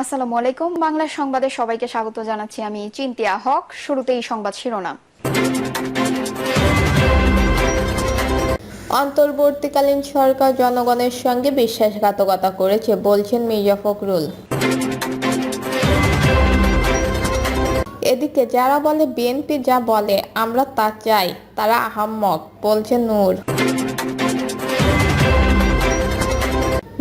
আসসালামু আলাইকুম। বাংলা সংবাদে সবাইকে স্বাগত জানাচ্ছি আমি চিন্তিয়া হক। শুরুতেই সংবাদ শিরোনাম। অন্তর্বর্তীকালীন সরকার জনগণের সঙ্গে বিশ্বাসঘাতকতা করেছে, বলছেন মির্জা ফখরুল। এদিকে যারা বলে বিএনপি যা বলে, আমরা তা চাই, তারা আহাম্মক বলছেন নূর।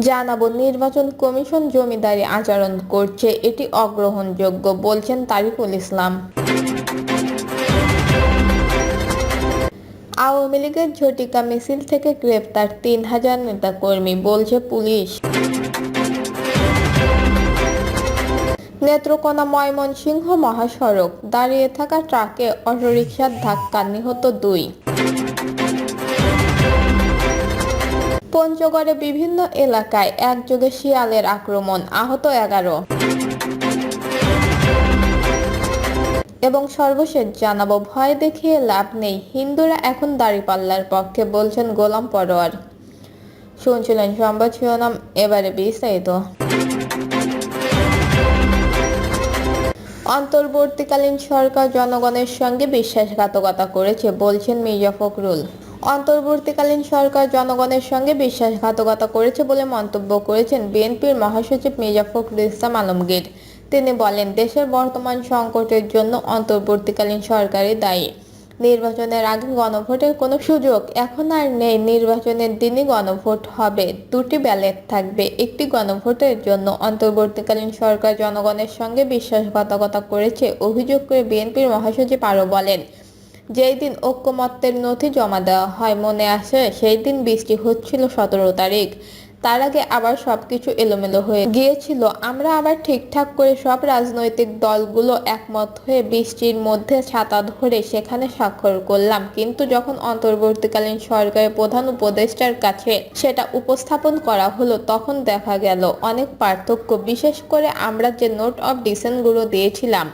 জানাব, নির্বাচন কমিশন জমিদারি আচরণ করছে, এটি অগ্রহণযোগ্য, বলছেন তারিকুল ইসলাম। আওয়ামী লীগের ঝটিকা মিছিল থেকে গ্রেপ্তার তিন হাজার নেতাকর্মী, বলছে পুলিশ। নেত্রকোনা ময়মনসিংহ মহাসড়ক, দাঁড়িয়ে থাকা ট্রাকে অটোরিকশার ধাক্কা, নিহত দুই। পঞ্চগড়ে বিভিন্ন এলাকায় একযোগে শিয়ালের আক্রমণ, আহত এগারো। এবং সর্বশেষ জানাব, ভয় দেখিয়ে লাভ নেই। হিন্দুরা এখন দাড়িপাল্লার পক্ষে বলছেন গোলাম পরোয়ার। শুনছিলেন সংবাদ শিরোনাম, এবারে বিস্তারিত। অন্তর্বর্তীকালীন সরকার জনগণের সঙ্গে বিশ্বাসঘাতকতা করেছে, বলছেন মির্জা ফখরুল। অন্তর্বর্তীকালীন সরকার জনগণের সঙ্গে বিশ্বাসঘাতকতা করেছে বলে মন্তব্য করেছেন বিএনপির মহাসচিব মির্জা ফখরুল ইসলাম আলমগীর। তিনি বলেন, দেশের বর্তমান সংকটের জন্য অন্তর্বর্তীকালীন সরকারই দায়ী। নির্বাচনের আগে গণভোটের কোনো সুযোগ এখন আর নেই। নির্বাচনের দিনই গণভোট হবে। দুটি ব্যালেট থাকবে। একটি গণভোটের জন্য অন্তর্বর্তীকালীন সরকার জনগণের সঙ্গে বিশ্বাসঘাতকতা করেছে, অভিযোগ করে বিএনপির মহাসচিব আরও বলেন। যেই দিন ঐক্যমত্যের নথি জমা দেওয়া হয়, মনে আসে সেই দিন বৃষ্টি হচ্ছিল সতেরো তারিখ। তার আগে আবার সবকিছু এলোমেলো হয়ে গিয়েছিল। আমরা আবার ঠিকঠাক করে সব রাজনৈতিক দলগুলো একমত হয়ে বৃষ্টির মধ্যে ছাতা ধরে সেখানে স্বাক্ষর করলাম। কিন্তু যখন অন্তর্বর্তীকালীন সরকারের প্রধান উপদেষ্টার কাছে সেটা উপস্থাপন করা হলো, তখন দেখা গেল অনেক পার্থক্য। বিশেষ করে আমরা যে নোট অফ ডিসেন্টগুলো দিয়েছিলাম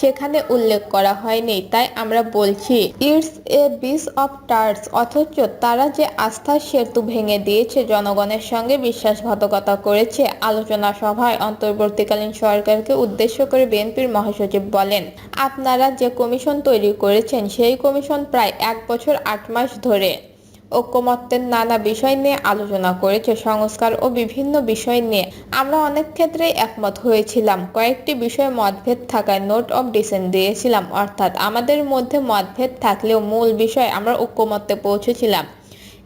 সেখানে উল্লেখ করা হয়নি। তাই আমরা বলছি ইটস এ বিস অফ টার্স অথচ তারা যে আস্থার সেতু ভেঙে দিয়েছে, জনগণের সঙ্গে বিশ্বাসঘাতকতা করেছে। আলোচনা সভায় অন্তর্বর্তীকালীন সরকারকে উদ্দেশ্য করে বিএনপির মহাসচিব বলেন, আপনারা যে কমিশন তৈরি করেছেন, সেই কমিশন প্রায় এক বছর আট মাস ধরে ঐক্যমত্যের নানা বিষয় নিয়ে আলোচনা করেছে সংস্কার ও বিভিন্ন বিষয় নিয়ে। আমরা অনেক ক্ষেত্রে একমত হয়েছিলাম। কয়েকটি বিষয়ে মতভেদ থাকায় নোট অফ ডিসেন্ট দিয়েছিলাম। অর্থাৎ আমাদের মধ্যে মতভেদ থাকলেও মূল বিষয় আমরা ঐক্যমত্যে পৌঁছেছিলাম।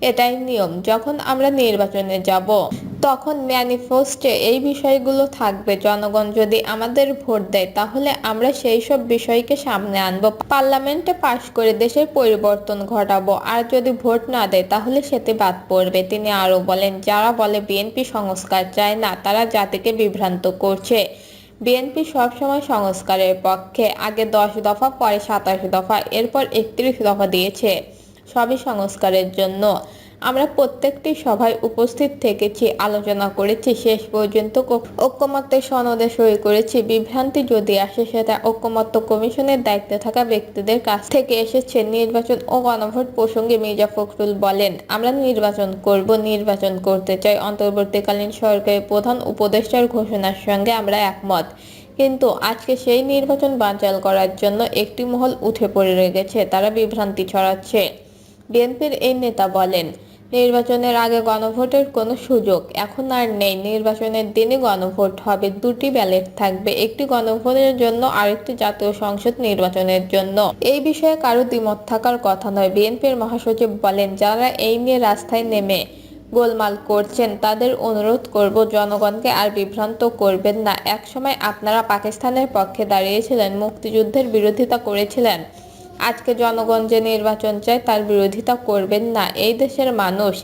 এটাই নিয়ম। যখন আমরা নির্বাচনে যাব, তখন ম্যানিফেস্টে এই বিষয়গুলো থাকবে। জনগণ যদি আমাদের ভোট দেয়, তাহলে আমরা সেই সব বিষয়কে সামনে আনব। পার্লামেন্টে পাশ করে দেশের পরিবর্তন ঘটাবো। আর যদি ভোট না দেয়, তাহলে সেটি বাদ পড়বে। তিনি আরও বলেন, যারা বলে বিএনপি সংস্কার চায় না, তারা জাতিকে বিভ্রান্ত করছে। বিএনপি সবসময় সংস্কারের পক্ষে। আগে দশ দফা, পরে সাতাশ দফা, এরপর একত্রিশ দফা দিয়েছে। সবই সংস্কারের জন্য। আমরা প্রত্যেকটি সভায় উপস্থিত থেকেছি, আলোচনা করেছি, শেষ পর্যন্ত ঐক্যমত্যের সনদে সই করেছি। বিভ্রান্তি যদি আসে, সেটা ঐক্যমত্য কমিশনের দায়িত্বে থাকা ব্যক্তিদের কাছ থেকে এসেছে, নির্বাচন ও গণভোট প্রসঙ্গে মির্জা ফখরুল বলেন, আমরা নির্বাচন করব, নির্বাচন করতে চাই। অন্তর্বর্তীকালীন সরকারের প্রধান উপদেষ্টার ঘোষণার সঙ্গে আমরা একমত। কিন্তু আজকে সেই নির্বাচন বানচাল করার জন্য একটি মহল উঠে পড়ে রেগেছে তারা বিভ্রান্তি ছড়াচ্ছে। বিএনপির এই নেতা বলেন, নির্বাচনের আগে গণভোটের কোনো সুযোগ এখন আর নেই। নির্বাচনের দিনে গণভোট হবে, দুটি ব্যালেট থাকবে, একটি গণভোটের জন্য আরেকটি জাতীয় সংসদ নির্বাচনের জন্য। এই বিষয়ে কারও দ্বিমত থাকার কথা নয়। বিএনপির মহাসচিব বলেন, যারা এই নিয়ে রাস্তায় নেমে গোলমাল করছেন, তাদের অনুরোধ করব, জনগণকে আর বিভ্রান্ত করবেন না। একসময় আপনারা পাকিস্তানের পক্ষে দাঁড়িয়েছিলেন, মুক্তিযুদ্ধের বিরোধিতা করেছিলেন। আজকে জনগণ যে নির্বাচন চায় তার বিরোধিতা করবেন না। এই দেশের মানুষ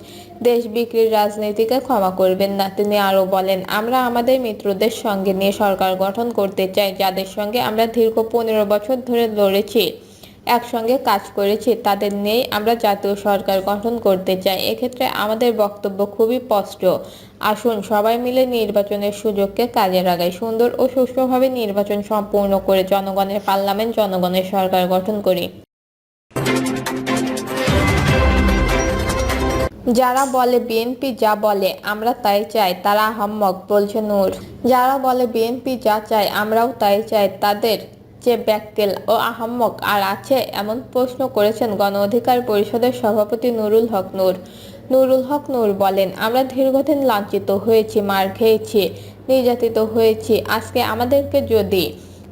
দেশ বিক্রির রাজনীতিকে ক্ষমা করবেন না। তিনি আরও বলেন, আমরা আমাদের মিত্রদের সঙ্গে নিয়ে সরকার গঠন করতে চাই, যাদের সঙ্গে আমরা দীর্ঘ পনেরো বছর ধরে লড়েছি। একসঙ্গে কাজ করেছি, তাদের নিয়েই আমরা জাতীয় সরকার গঠন করতে চাই। এক্ষেত্রে আমাদের বক্তব্য খুবই স্পষ্ট। আসুন, সবাই মিলে নির্বাচনের সুযোগকে কাজে লাগাই। সুন্দর ও সুষ্ঠুভাবে নির্বাচন সম্পূর্ণ করে জনগণের পার্লামেন্ট, জনগণের সরকার গঠন করি। যারা বলে বিএনপি যা বলে, আমরা তাই চাই, তারা আহাম্মক, বলছে নূর। যারা বলে বিএনপি যা চায়, আমরাও তাই চাই, তাদের যে ব্যাককেল ও আহাম্মক আর আছে এমন প্রশ্ন করেছেন গণ অধিকার পরিষদের সভাপতি নুরুল হক নূর। নুরুল হক নূর বলেন, আমরা দীর্ঘদিন লাঞ্ছিত হয়েছি, মার খেয়েছি, নির্যাতিত হয়েছি। আজকে আমাদেরকে যদি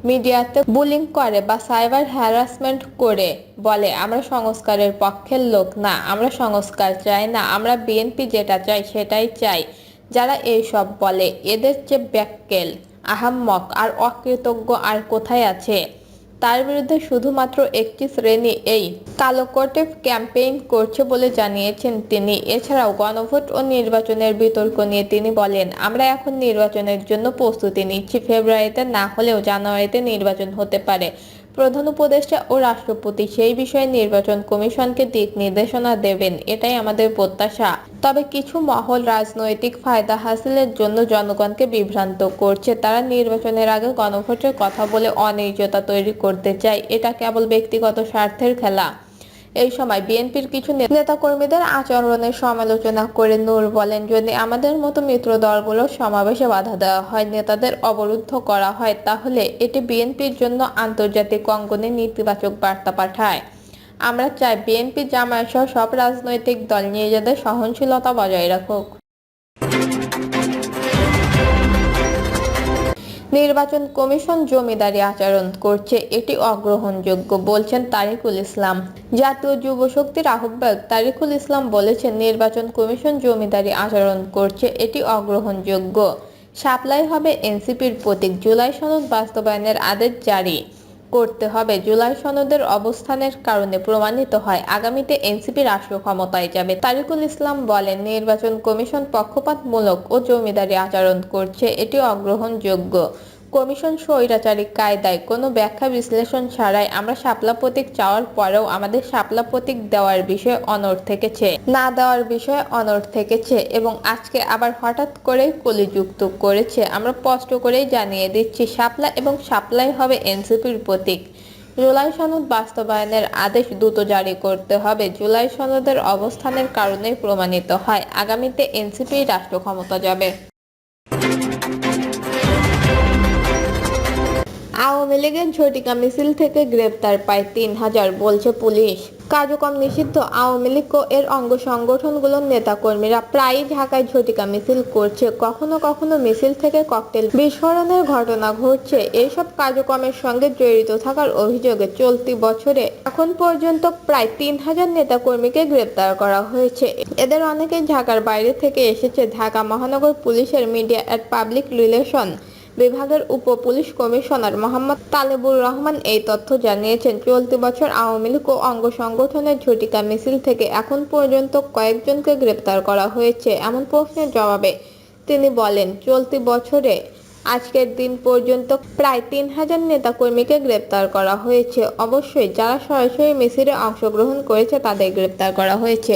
মিডিয়াতে বুলিং করে বা সাইবার হ্যারাসমেন্ট করে বলে, আমরা সংস্কারের পক্ষের লোক না, আমরা সংস্কার চাই না, আমরা বিএনপি যেটা চাই সেটাই চাই। যারা এইসব বলে, এদের যে ব্যাককেল আহাম্মক, আর অকৃতজ্ঞ, আর কোথায় আছে? তার বিরুদ্ধে শুধুমাত্র একটি শ্রেণি এই। কালোকোটে ক্যাম্পেইন করছে বলে জানিয়েছেন তিনি। এছাড়াও গণভোট ও নির্বাচনের বিতর্ক নিয়ে তিনি বলেন, আমরা এখন নির্বাচনের জন্য প্রস্তুতি নিচ্ছি। ফেব্রুয়ারিতে না হলেও জানুয়ারিতে নির্বাচন হতে পারে। প্রধান উপদেষ্টা ও রাষ্ট্রপতি সেই বিষয়ে নির্বাচন কমিশনকে দিক নির্দেশনা দেবেন, এটাই আমাদের প্রত্যাশা। তবে কিছু মহল রাজনৈতিক ফায়দা হাসিলের জন্য জনগণকে বিভ্রান্ত করছে। তারা নির্বাচনের আগে গণভোটের কথা বলে অনির্যতা তৈরি করতে চায়। এটা কেবল ব্যক্তিগত স্বার্থের খেলা। এই সময় বিএনপির কিছু নেতাকর্মীদের আচরণের সমালোচনা করে নূর বলেন, যদি আমাদের মতো মিত্র দলগুলোর সমাবেশে বাধা দেওয়া হয়, নেতাদের অবরুদ্ধ করা হয়, তাহলে এটি বিএনপির জন্য আন্তর্জাতিক অঙ্গনে নেতিবাচক বার্তা পাঠায়। আমরা চাই বিএনপি জামায়াত সহ সব রাজনৈতিক দল নিয়ে যাদের সহনশীলতা বজায় রাখুক। নির্বাচন কমিশন জমিদারি আচরণ করছে, এটি অগ্রহণযোগ্য, বলছেন তারিকুল ইসলাম। জাতীয় যুব শক্তির আহ্বায়ক তারিকুল ইসলাম বলেছেন, নির্বাচন কমিশন জমিদারি আচরণ করছে, এটি অগ্রহণযোগ্য। সাপ্লাই হবে এনসিপির প্রতীক, জুলাই সনদ বাস্তবায়নের আদেশ জারি। করতে হবে। জুলাই সনদের অবস্থানের কারণে প্রমাণিত হয়, আগামীতে এনসিপি রাষ্ট্র ক্ষমতায় যাবে। তারিকুল ইসলাম বলেন, নির্বাচন কমিশন পক্ষপাতমূলক ও জমিদারি আচরণ করছে এটি অগ্রহণযোগ্য। কমিশন স্বৈরাচারী কায়দায় কোনো ব্যাখ্যা বিশ্লেষণ ছাড়াই আমরা শাপলা প্রতীক চাওয়ার পরেও আমাদের শাপলা প্রতীক দেওয়ার বিষয়ে অনড় থেকেছে, না দেওয়ার বিষয়ে অনড় থেকেছে এবং আজকে আবার হঠাৎ করেই কলিযুক্ত করেছে। আমরা স্পষ্ট করেই জানিয়ে দিচ্ছি, শাপলা এবং শাপলাই হবে এনসিপির প্রতীক। জুলাই সনদ বাস্তবায়নের আদেশ দ্রুত জারি করতে হবে। জুলাই সনদের অবস্থানের কারণে প্রমাণিত হয়, আগামীতে এনসিপি রাষ্ট্র ক্ষমতা যাবে। আওয়ামী লীগের ঝটিকা মিছিল থেকে গ্রেপ্তার পায় তিন হাজার, বলছে পুলিশ। কার্যক্রম নিষিদ্ধ আওয়ামী লীগ ও এর অঙ্গ সংগঠনগুলোর নেতাকর্মীরা প্রায়ই ঢাকায় ঝটিকা মিছিল করছে। কখনো কখনো মিছিল থেকে ককটেল বিস্ফোরণের ঘটনা ঘটছে। এইসব কার্যক্রমের সঙ্গে জড়িত থাকার অভিযোগে চলতি বছরে এখন পর্যন্ত প্রায় তিন হাজার নেতাকর্মীকে গ্রেপ্তার করা হয়েছে। এদের অনেকে ঢাকার বাইরে থেকে এসেছে। ঢাকা মহানগর পুলিশের মিডিয়া অ্যান্ড পাবলিক রিলেশন বিভাগের উপ পুলিশ কমিশনার মোহাম্মদ তালেবুর রহমান এই তথ্য জানিয়েছেন। চলতি বছর আওয়ামী লীগ ও অঙ্গ সংগঠনের ঝটিকা মিছিল থেকে এখন পর্যন্ত কয়েকজনকে গ্রেপ্তার করা হয়েছে এমন প্রশ্নের জবাবে তিনি বলেন, চলতি বছরে আজকের দিন পর্যন্ত প্রায় তিন হাজার নেতাকর্মীকে গ্রেপ্তার করা হয়েছে। অবশ্যই যারা সরাসরি মিছিলে অংশগ্রহণ করেছে তাদের গ্রেপ্তার করা হয়েছে।